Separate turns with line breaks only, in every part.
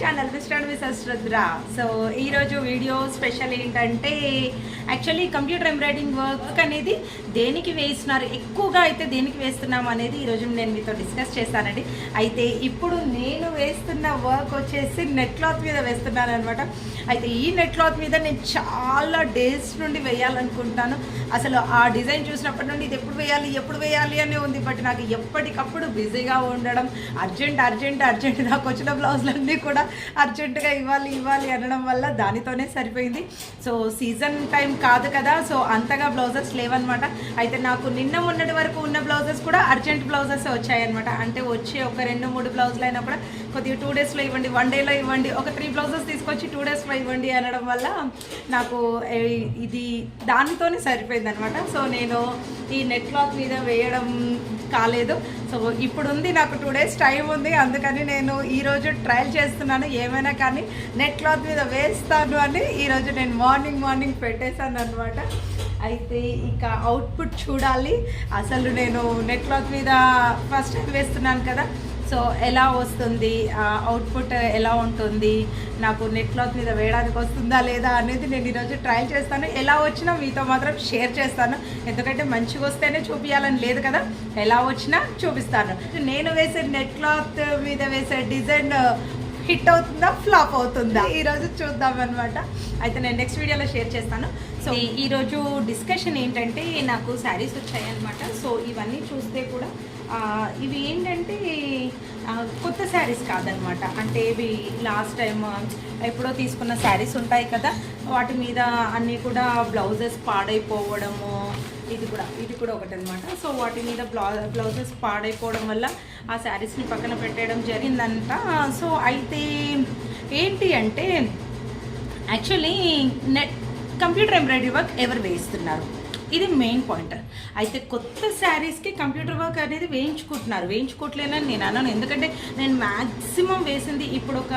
Channel mister missus Rudra so ఈరోజు video special ఏంటంటే actually computer embroidering work అనేది దేనికి వేస్తున్నారు? ఎక్కువగా అయితే దేనికి వేస్తున్నాం అనేది ఈరోజు నేను మీతో డిస్కస్ చేస్తానండి అయితే ఇప్పుడు నేను వేస్తున్న వర్క్ వచ్చేసి నెట్ క్లాత్ మీద వేస్తున్నాను అనమాట అయితే ఈ నెట్ క్లాత్ మీద నేను చాలా డేస్ నుండి వేయాలనుకుంటాను. అసలు ఆ డిజైన్ చూసినప్పటి నుండి ఇది ఎప్పుడు వేయాలి ఎప్పుడు వేయాలి అనే ఉంది. బట్ నాకు ఎప్పటికప్పుడు బిజీగా ఉండడం అర్జెంట్ అర్జెంట్ అర్జెంట్ నాకు వచ్చిన బ్లౌజులన్నీ కూడా అర్జెంటుగా ఇవ్వాలి ఇవ్వాలి అనడం వల్ల దానితోనే సరిపోయింది. సో సీజన్ టైం కాదు కదా సో అంతగా బ్లౌజెస్ లేవన్నమాట. అయితే నాకు నిన్న మొన్నటి వరకు ఉన్న బ్లౌజెస్ కూడా అర్జెంట్ బ్లౌజెస్ వచ్చాయన్నమాట. అంటే వచ్చే ఒక రెండు మూడు బ్లౌజులు అయినా కూడా కొద్దిగా టూ డేస్లో ఇవ్వండి వన్ డేలో ఇవ్వండి ఒక త్రీ బ్లౌజెస్ తీసుకొచ్చి టూ డేస్లో ఇవ్వండి అనడం వల్ల నాకు ఇది దానితోనే సరిపోయింది అనమాట సో నేను ఈ నెట్ క్లాత్ మీద వేయడం కాలేదు. సో ఇప్పుడు ఉంది నాకు టూ డేస్ టైం ఉంది. అందుకని నేను ఈరోజు ట్రయల్ చేస్తున్నాను. ఏమైనా కానీ నెట్ క్లాత్ మీద వేస్తాను అని ఈరోజు నేను మార్నింగ్ మార్నింగ్ పెట్టేశాను అనమాట అయితే ఇక అవుట్పుట్ చూడాలి. అసలు నేను నెట్ క్లాత్ మీద ఫస్ట్ టైం వేస్తున్నాను కదా. సో ఎలా వస్తుంది? అవుట్పుట్ ఎలా ఉంటుంది? నాకు నెట్ క్లాత్ మీద వేయడానికి వస్తుందా లేదా అనేది నేను ఈరోజు ట్రయల్ చేస్తాను. ఎలా వచ్చినా మీతో మాత్రం షేర్ చేస్తాను. ఎందుకంటే మంచిగా వస్తేనే చూపించాలని లేదు కదా? ఎలా వచ్చినా చూపిస్తాను. నేను వేసే నెట్ క్లాత్ మీద వేసే డిజైన్ హిట్ అవుతుందా ఫ్లాప్ అవుతుందా? ఈరోజు చూద్దాం అనమాట అయితే నేను నెక్స్ట్ వీడియోలో షేర్ చేస్తాను. సో ఈ- ఈరోజు డిస్కషన్ ఏంటంటే నాకు శారీస్ వచ్చాయన్నమాట. సో ఇవన్నీ చూస్తే కూడా ఇవి ఏంటంటే కొత్త శారీస్ కాదనమాట అంటే ఇవి లాస్ట్ టైం ఎప్పుడో తీసుకున్న శారీస్ ఉంటాయి కదా వాటి మీద అన్నీ కూడా బ్లౌజెస్ పాడైపోవడము ఇది కూడా ఇది కూడా ఒకటి అనమాట సో వాటి మీద బ్లౌజెస్ పాడైపోవడం వల్ల ఆ శారీస్ని పక్కన పెట్టేయడం జరిగిందంట. సో అయితే ఏంటి అంటే actually net computer embroidery work ఎవరు వేస్తున్నారు ఇది మెయిన్ పాయింట్ అయితే కొత్త శారీస్కి కంప్యూటర్ వర్క్ అనేది వేయించుకుంటున్నారు. వేయించుకోవట్లేనని నేను అన్నాను. ఎందుకంటే నేను మ్యాక్సిమం వేసింది ఇప్పుడు ఒక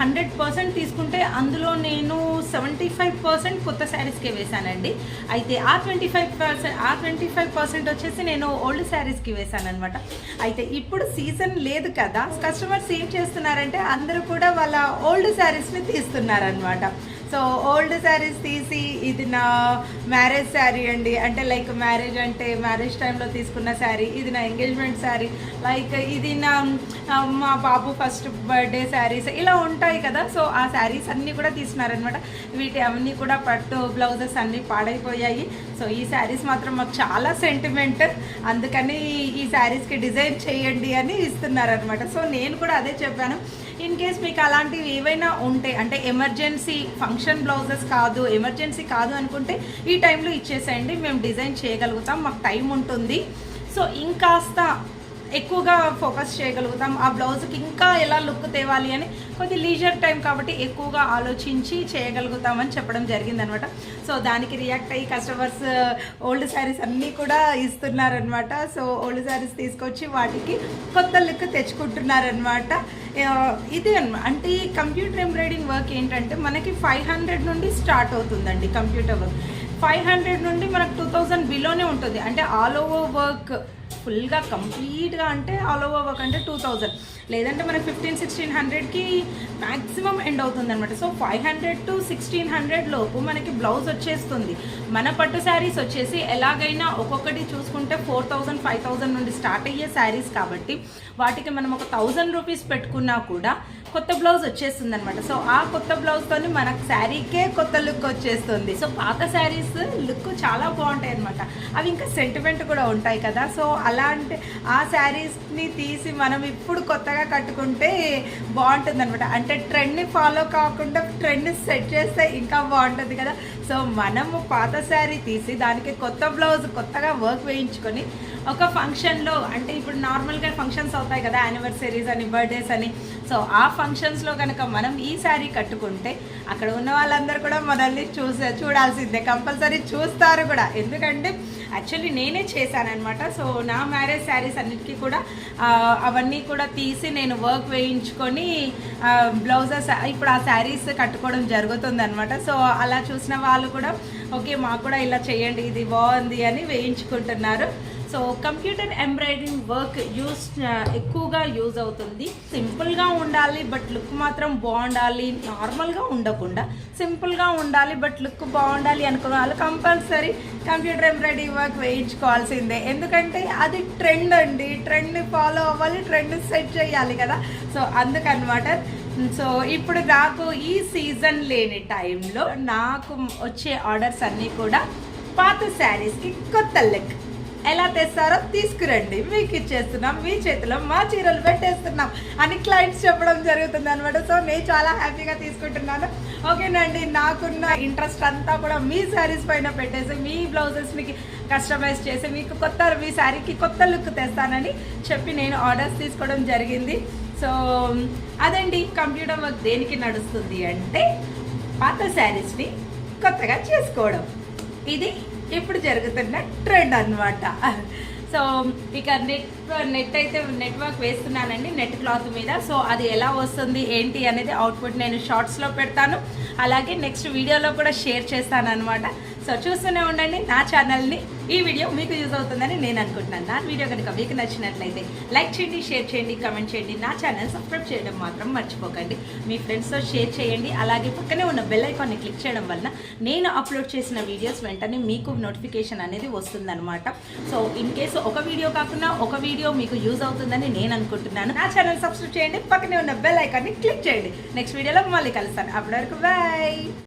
హండ్రెడ్ పర్సెంట్ తీసుకుంటే అందులో నేను సెవెంటీ ఫైవ్ పర్సెంట్ కొత్త శారీస్కే వేశానండి అయితే ఆ ట్వంటీ ఫైవ్ పర్సెంట్ ఆ ట్వంటీ ఫైవ్ పర్సెంట్ వచ్చేసి నేను ఓల్డ్ శారీస్కి వేశానమాట అనమాట అయితే ఇప్పుడు సీజన్ లేదు కదా కస్టమర్స్ ఏం చేస్తున్నారంటే అందరూ కూడా వాళ్ళ ఓల్డ్ శారీస్ని తీస్తున్నారనమాట సో ఓల్డ్ శారీస్ తీసి ఇది నా మ్యారేజ్ శారీ అండి. అంటే లైక్ మ్యారేజ్ అంటే మ్యారేజ్ టైంలో తీసుకున్న శారీ ఇది నా ఎంగేజ్మెంట్ శారీ లైక్ ఇది నా మా బాబు ఫస్ట్ బర్త్డే శారీస్ ఇలా ఉంటాయి కదా. సో ఆ శారీస్ అన్నీ కూడా తీస్తున్నారనమాట వీటి అవన్నీ కూడా పట్టు బ్లౌజెస్ అన్నీ పాడైపోయాయి. సో ఈ శారీస్ మాత్రం మాకు చాలా సెంటిమెంట్ అందుకని ఈ శారీస్కి డిజైన్ చేయండి అని ఇస్తున్నారనమాట సో నేను కూడా అదే చెప్పాను. ఇన్ కేస్ మీకు అలాంటివి ఏవైనా ఉంటే అంటే ఎమర్జెన్సీ ఫంక్షన్ బ్లౌజెస్ కాదు ఎమర్జెన్సీ కాదు అనుకుంటే ఈ టైంలో ఇచ్చేసేయండి మేము డిజైన్ చేయగలుగుతాం మాకు టైం ఉంటుంది. సో ఇంకాస్త ఎక్కువగా ఫోకస్ చేయగలుగుతాం. ఆ బ్లౌజ్కి ఇంకా ఎలా లుక్ తేవాలి అని కొద్ది లీజర్ టైం కాబట్టి ఎక్కువగా ఆలోచించి చేయగలుగుతామని చెప్పడం జరిగిందనమాట. సో దానికి రియాక్ట్ అయ్యి కస్టమర్స్ ఓల్డ్ శారీస్ అన్నీ కూడా ఇస్తున్నారనమాట. సో ఓల్డ్ శారీస్ తీసుకొచ్చి వాటికి కొత్త లుక్ తెచ్చుకుంటున్నారనమాట. Uh, ఇది ఇదే అంటే ఈ కంప్యూటర్ ఎంబ్రాయిడింగ్ వర్క్ ఏంటంటే మనకి ఫైవ్ హండ్రెడ్ నుండి స్టార్ట్ అవుతుందండి కంప్యూటర్ వర్క్ ఫైవ్ హండ్రెడ్ నుండి మనకు టూ థౌజండ్ బిలోనే ఉంటుంది. అంటే ఆల్ ఓవర్ వర్క్ ఫుల్గా కంప్లీట్గా అంటే ఆల్ ఓవర్ వర్క్ అంటే టూ థౌజండ్. లేదంటే మనకి ఫిఫ్టీన్ సిక్స్టీన్ హండ్రెడ్కి మ్యాక్సిమం ఎండ్ అవుతుంది అనమాట so five hundred to sixteen hundred లోపు మనకి బ్లౌజ్ వచ్చేస్తుంది. మన పట్టు శారీస్ వచ్చేసి ఎలాగైనా ఒక్కొక్కటి చూసుకుంటే ఫోర్ థౌజండ్ ఫైవ్ థౌజండ్ నుండి స్టార్ట్ అయ్యే శారీస్ కాబట్టి వాటికి మనం ఒక థౌజండ్ రూపీస్ పెట్టుకున్నా కూడా కొత్త బ్లౌజ్ వచ్చేస్తుంది అనమాట సో ఆ కొత్త బ్లౌజ్తోని మనకు శారీకే కొత్త లుక్ వచ్చేస్తుంది. సో పాత శారీస్ లుక్ చాలా బాగుంటాయి అనమాట అవి ఇంకా సెంటిమెంట్ కూడా ఉంటాయి కదా. సో అలాంటి ఆ శారీస్ని తీసి మనం ఇప్పుడు కొత్తగా కట్టుకుంటే బాగుంటుంది అనమాట అంటే ట్రెండ్ని ఫాలో కాకుండా ట్రెండ్ని సెట్ చేస్తే ఇంకా బాగుంటుంది కదా. సో మనము పాత శారీ తీసి దానికి కొత్త బ్లౌజ్ కొత్తగా వర్క్ వేయించుకొని ఒక ఫంక్షన్లో అంటే ఇప్పుడు నార్మల్గా ఫంక్షన్స్ అవుతాయి కదా యానివర్సరీస్ అని బర్త్డేస్ అని. సో ఆ ఫంక్షన్స్లో కనుక మనం ఈ శారీ కట్టుకుంటే అక్కడ ఉన్న వాళ్ళందరూ కూడా మనల్ని చూసే చూడాల్సిందే. కంపల్సరీ చూస్తారు కూడా. ఎందుకంటే యాక్చువల్లీ నేనే చేశానమాట సో నా మ్యారేజ్ శారీస్ అన్నిటికీ కూడా అవన్నీ కూడా తీసి నేను వర్క్ వేయించుకొని బ్లౌజెస్ ఇప్పుడు ఆ శారీస్ కట్టుకోవడం జరుగుతుంది అనమాట సో అలా చూసిన వాళ్ళు కూడా ఓకే మాకు కూడా ఇలా చేయండి ఇది బాగుంది అని వేయించుకుంటున్నారు. So computer embroidering work use ఎక్కువగా యూజ్ అవుతుంది. సింపుల్గా ఉండాలి బట్ లుక్ మాత్రం బాగుండాలి. నార్మల్గా ఉండకుండా సింపుల్గా ఉండాలి బట్ లుక్ బాగుండాలి అనుకున్న వాళ్ళు కంపల్సరీ కంప్యూటర్ ఎంబ్రాయిడరింగ్ వర్క్ వేయించుకోవాల్సిందే. ఎందుకంటే అది ట్రెండ్ అండి. ట్రెండ్ని ఫాలో అవ్వాలి ట్రెండ్ సెట్ చేయాలి కదా. సో అందుకనమాట. సో ఇప్పుడు నాకు ఈ సీజన్ లేని టైంలో నాకు వచ్చే ఆర్డర్స్ అన్నీ కూడా పాత శారీస్కి కొత్త లెక్క ఎలా తెస్తారో తీసుకురండి. మీకు ఇచ్చేస్తున్నాం మీ చేతిలో మా చీరలు పెట్టేస్తున్నాం అని క్లయింట్స్ చెప్పడం జరుగుతుంది అనమాట సో నేను చాలా హ్యాపీగా తీసుకుంటున్నాను. ఓకేనండి నాకున్న ఇంట్రెస్ట్ అంతా కూడా మీ శారీస్ పైన పెట్టేసి మీ బ్లౌజెస్ మీకు కస్టమైజ్ చేసి మీకు కొత్త మీ శారీకి కొత్త లుక్ తెస్తానని చెప్పి నేను ఆర్డర్స్ తీసుకోవడం జరిగింది. సో అదండి. కంప్యూటర్ వర్క్ దేనికి నడుస్తుంది అంటే పాత శారీస్ని కొత్తగా చేసుకోవడం. ఇది ఇప్పుడు జరుగుతున్న ట్రెండ్ అన్నమాట. సో ఇక నెట్ నెట్ అయితే నెట్వర్క్ వేస్తున్నానండి నెట్ క్లాత్ మీద. సో అది ఎలా వస్తుంది ఏంటి అనేది అవుట్పుట్ నేను షార్ట్స్లో పెడతాను. అలాగే నెక్స్ట్ వీడియోలో కూడా షేర్ చేస్తాను అనమాట సో చూస్తూనే ఉండండి నా ఛానల్ని ఈ వీడియో మీకు యూజ్ అవుతుందని నేను అనుకుంటున్నాను. నా వీడియో కనుక మీకు నచ్చినట్లయితే లైక్ చేయండి షేర్ చేయండి కమెంట్ చేయండి. నా ఛానల్ సబ్స్క్రైబ్ చేయడం మాత్రం మర్చిపోకండి. మీ ఫ్రెండ్స్తో షేర్ చేయండి. అలాగే పక్కనే ఉన్న బెల్ ఐకాన్ని క్లిక్ చేయడం వలన నేను అప్లోడ్ చేసిన వీడియోస్ వెంటనే మీకు నోటిఫికేషన్ అనేది వస్తుందన్నమాట. సో ఇన్ కేసు ఒక వీడియో కాకుండా ఒక వీడియో మీకు యూజ్ అవుతుందని నేను అనుకుంటున్నాను. నా ఛానల్ సబ్స్క్రైబ్ చేయండి. పక్కనే ఉన్న బెల్ ఐకాన్ని క్లిక్ చేయండి. నెక్స్ట్ వీడియోలో మళ్ళీ కలుస్తాను. అప్పటి వరకు బాయ్